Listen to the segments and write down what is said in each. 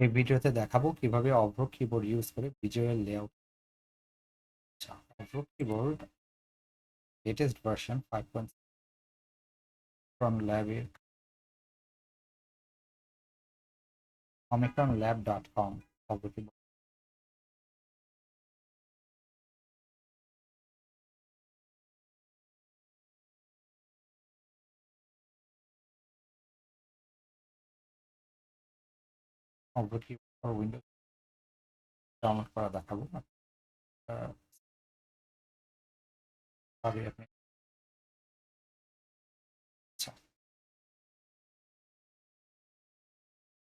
এই ভিডিওতে দেখাবো কীভাবে অভ্র কিবোর্ড ইউজ করে ভিজুয়াল লেআউট আচ্ছা Avro keyboard latest version five point from ল্যাবের omicronlab.com Avro keyboard Avro keyboard windows download করা দেখাবো আপনি আচ্ছা।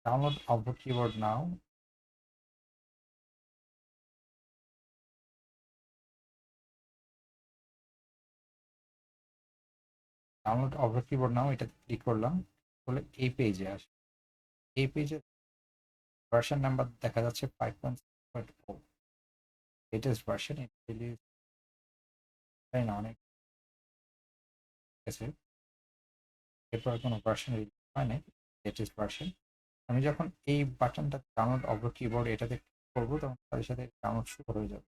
Download Avro keyboard now download Avro keyboard now এটা ক্লিক করলাম। বলে এই পেজে আসে। এই পেজে ভার্সন নাম্বার দেখা যাচ্ছে five point point four latest version তাই না? অনেক আছে এরপর কোনো ভার্সন রিলিজ হয় নাই। লেটেস্ট ভার্সন আমি যখন এই বাটনটা ডাউনলোড অব্র কিবোর্ড এটাতে করব, তখন তাদের সাথে ডাউনলোড শুরু হয়ে যাবে।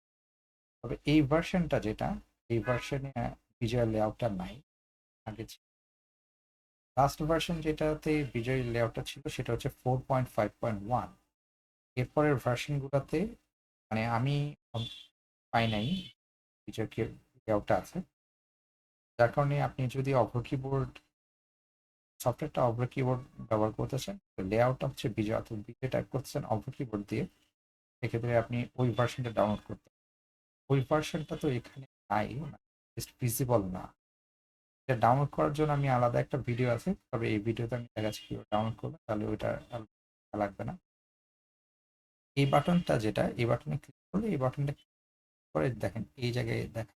তবে এই ভার্সনটা যেটা, এই ভার্সনে ভিজুয়াল লেআউটটা নাই। আগে লাস্ট ভার্সন যেটাতে বিজয় লেআউটটা ছিল, সেটা হচ্ছে four point five point one এরপরের ভার্সনগুলোতে মানে আমি পাই নাই বিজয় লেআউটটা আছে। যার কারণে আপনি যদি অভ্র কিবোর্ড সফটওয়্যারটা অভ্র কিবোর্ড ব্যবহার করতেছেন লেআউটটা হচ্ছে বিজয় অর্থাৎ বিজয় টাইপ করতেছেন অভ্র কিবোর্ড দিয়ে, সেক্ষেত্রে আপনি ওই ভার্সনটা ডাউনলোড করতে ওই ভার্সনটা তো এখানে নাই জাস্ট ভিজিবল না। এটা ডাউনলোড করার জন্য আমি আলাদা একটা ভিডিও আছে, তবে এই ভিডিওতে আমি দেখাচ্ছি কীভাবে ডাউনলোড করব তাহলে ওইটা লাগবে না। এই বাটনটা যেটা, এই বাটনে ক্লিক করলে এই বাটনটা করে দেখেন, এই জায়গায় দেখা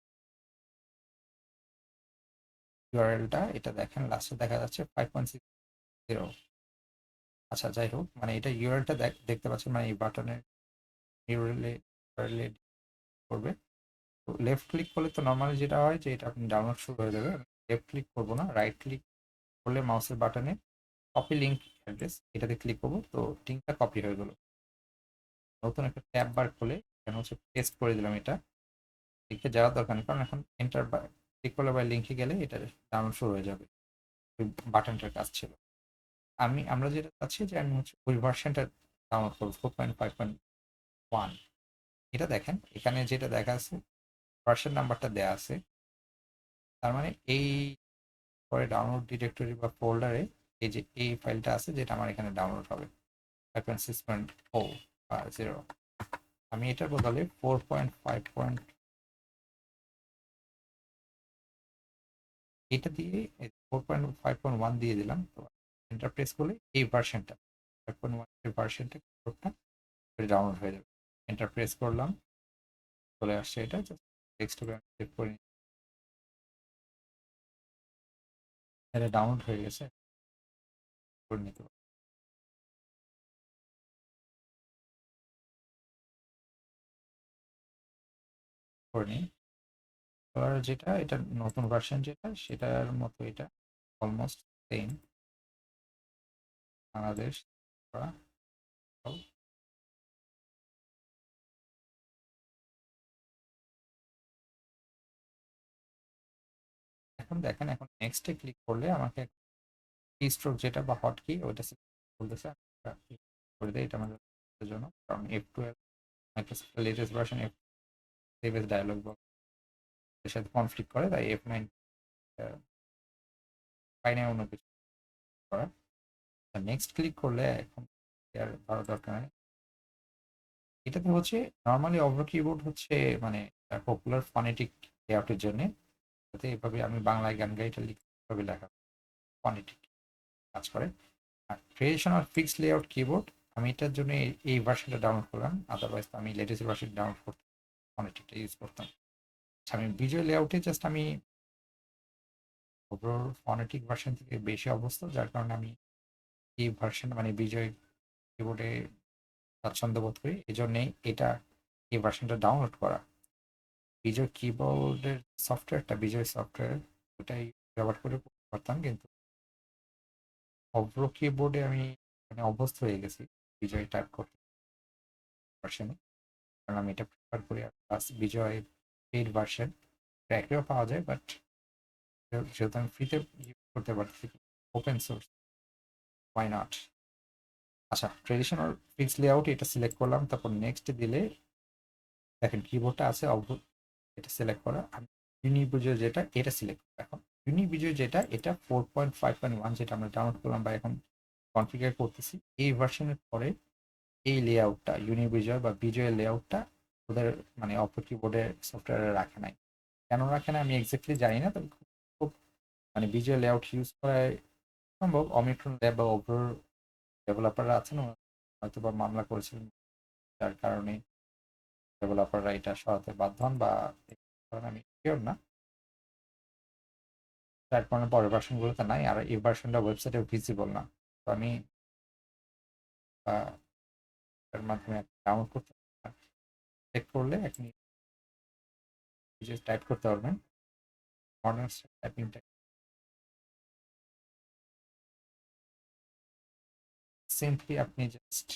ইউআরএলটা এটা দেখেন লাস্টে দেখা যাচ্ছে ফাইভ পয়েন্ট সিক্স জিরো আচ্ছা যাই হোক মানে এটা ইউআরএলটা দেখতে পাচ্ছেন মানে এই বাটনের ইউআরএলে ইউআরএলে করবে। তো লেফট ক্লিক করলে তো নর্মালি যেটা হয় যে, এটা আপনি ডাউনলোড শুরু হয়ে যাবে লেফট ক্লিক করব না রাইট ক্লিক করলে মাউসের বাটনে কপি লিঙ্ক অ্যাড্রেস এটাতে ক্লিক করব। তো লিঙ্কটা কপি হয়ে গেলো। নতুন একটা ট্যাব বার খুলে এখানে হচ্ছে পেস্ট করে দিলাম এটা। লিখে যাওয়ার দরকার নেই, কারণ এখন এন্টার ক্লিক করলে বা লিঙ্কে গেলে এটা ডাউনলোড শুরু হয়ে যাবে। বাটনটার কাজ ছিল। আমি, আমরা যেটা চাচ্ছি যে আমি হচ্ছে ওই ভার্সনটা ডাউনলোড করব four point five point one এটা দেখেন, এখানে যেটা দেখা আছে ভার্সন নাম্বারটা দেওয়া আছে। তার মানে এই পরে ডাউনলোড ডিরেক্টরি বা ফোল্ডারে এই যে এই ফাইলটা আছে, যেটা আমার এখানে ডাউনলোড হবে। Five point six point o zero আমি এটার বদলে ফোর পয়েন্ট ফাইভ পয়েন্ট এটা দিয়ে four point five point one দিয়ে দিলাম, তো এন্টারপ্রেস করলে এই ভার্সনটা ফাইভ পয়েন্ট ওয়ান কোডটা ডাউনলোড হয়ে যাবে। এন্টারপ্রেস করলাম, চলে আসছে এটা টেক্সটকে সেভ করে এটা ডাউনলোড হয়ে গেছে করে নিতে করে নিই এবার যেটা, এটা নতুন ভার্সন যেটা, সেটার মতো এটা অলমোস্ট সেম বাংলাদেশ এখন দেখেন, এখন নেক্সটে ক্লিক করলে আমাকে কি স্ট্রোক যেটা বা হট কি ওইটা বলতেছে করে দেয় এটা আমাদের জন্য। কারণ F twelve Microsoft latest version F save as dialog box এর সাথে কনফ্লিক্ট করে, তাই এফ নাইন পাই না অন্য কিছু করা। নেক্সট ক্লিক করলে এখন আর ভালো দরকার নেই। এটাতে হচ্ছে নর্মালি অভ্র কিবোর্ড হচ্ছে মানে পপুলার ফনেটিক লেআউটের জন্য। যাতে এভাবে আমি বাংলায় গান গাই, এটা লিখতে লেখা। ফনেটিক কাজ করে। আর ট্রেডিশনাল ফিক্সড লেআউট কিবোর্ড আমি এটার জন্য এই ভার্সনটা ডাউনলোড করলাম। আদারওয়াইজ আমি লেটেস্ট ভার্সন ডাউনলোড করতাম ফনেটিকটা ইউজ করতাম। আচ্ছা আমি ভিজুয়াল লেআউটে জাস্ট আমি ওভারঅল ফনেটিক ভার্সন থেকে বেশি অবস্থা যার কারণে আমি এই ভার্সন মানে বিজয় কিবোর্ডে স্বাচ্ছন্দ্য বোধ করি। এই জন্যেই এটা, এই ভার্সনটা ডাউনলোড করা। বিজয় কিবোর্ডের সফটওয়্যারটা বিজয় সফটওয়্যার ওটাই ব্যবহার করে করতাম, কিন্তু অভ্র কিবোর্ডে আমি মানে অভ্যস্ত হয়ে গেছি বিজয় টাইপ করতে। ভার্সনে কারণ আমি এটা প্রিফার করি আর প্লাস বিজয় পেইড ভার্সন ট্র্যাকেও পাওয়া যায় বাট যেহেতু আমি ফ্রিতে করতে পারতেছি ওপেন সোর্স ওয়াই নট আচ্ছা ট্রেডিশনাল ফিক্স লেআউট এটা সিলেক্ট করলাম, তারপর নেক্সট দিলে দেখেন কিবোর্ডটা আছে এটা সিলেক্ট করা, আমি ইউনিবিজয় যেটা, এটা সিলেক্ট করব এখন। ইউনিবিজয় যেটা, এটা four point five point one যেটা আমরা ডাউনলোড করলাম বা এখন কনফিগার করতেছি, এই ভার্সনের পরে এই লেআউটটা ইউনিবিজয় বা বিজয়ের লেআউটটা ওদের মানে অপর কিবোর্ডের সফটওয়্যারে রাখে নাই। কেন রাখে না আমি এক্স্যাক্টলি জানি না, তবে খুব মানে বিজয় লেআউট ইউজ করায় সম্ভব। অমিক্রন ল্যাব বা ওভার ডেভেলপাররা আছেন হয়তো বা মামলা করেছিলেন, যার কারণে ডেভেলপাররা এটা সরাতে বাধ্য হন বা কারণে আমি শিওর না। প্ল্যাটফর্মের পরের ভার্সনগুলোতে নাই, আর এই ভার্সনটা ওয়েবসাইটে ভিজিবল না। তো আমি এর মাধ্যমে ডাউনলোড করতে চেক করলে আপনি টাইপ করতে পারবেন। মডার্ন টাইপিং সিম্পলি আপনি জাস্ট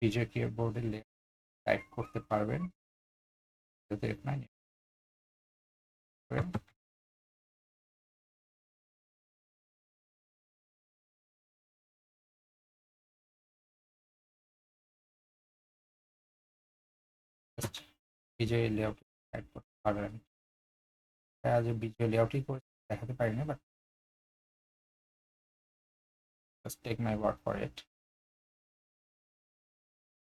বিজয় কিবোর্ডে টাইপ করতে পারবেন। যদি আপনার বিজয় লেআউট টাইপ করতে পারবেন এটা যে বিজয় লেআউটই করে দেখাতে পারি না but just take my word for it